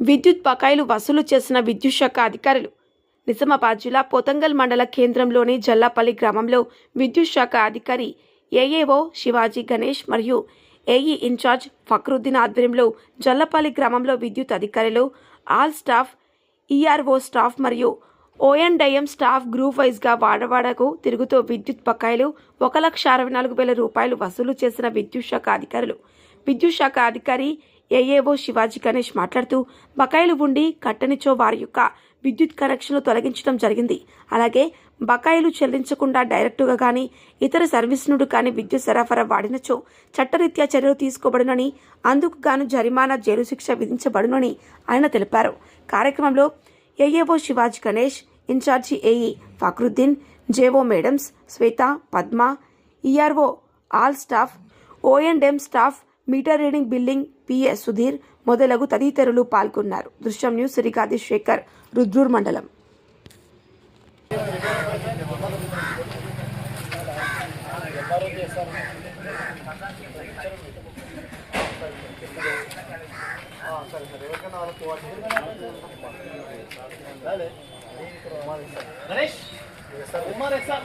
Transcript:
విద్యుత్ బకాయిలు వసూలు చేసిన విద్యుత్ శాఖ అధికారులు నిజామాబాద్ జిల్లా పోతంగల్ మండల కేంద్రంలోని జల్లాపల్లి గ్రామంలో విద్యుత్ శాఖ అధికారి ఏఏఓ శివాజీ గణేష్ మరియు ఏఈ ఇన్ఛార్జ్ ఫక్రుద్దీన్ ఆధ్వర్యంలో జల్లపల్లి గ్రామంలో విద్యుత్ అధికారులు ఆల్ స్టాఫ్ ఈఆర్ఓ స్టాఫ్ మరియు ఓఎన్డైఎం స్టాఫ్ గ్రూప్ వైజ్గా వాడవాడకు తిరుగుతూ విద్యుత్ బకాయిలు ఒక లక్ష అరవై నాలుగు వేల రూపాయలు వసూలు చేసిన విద్యుత్ శాఖ అధికారులు. విద్యుత్ శాఖ అధికారి ఏఏఓ శివాజీ గణేష్ మాట్లాడుతూ బకాయిలు ఉండి కట్టనిచో వారి యొక్క విద్యుత్ కనెక్షన్లు తొలగించడం జరిగింది. అలాగే బకాయిలు చెల్లించకుండా డైరెక్టుగా కానీ ఇతర సర్వీస్ నుండి కానీ విద్యుత్ సరఫరా వాడినచో చట్టరీత్యా చర్యలు తీసుకోబడునని అందుకు గాను జరిమానా జైలు శిక్ష విధించబడునని ఆయన తెలిపారు. కార్యక్రమంలో AAO Shivaji Ganesh incharge AE Fakruddin JO madams Swetha Padma ERO all staff O and M staff meter reading billing PA Sudheer మొదలగు తదితరులు పాల్గొన్నారు. దృశ్యం న్యూస్ శ్రీకాది శేఖర్ రుద్రూర్ మండలం. గణేష్ ఉమ్మర్ సార్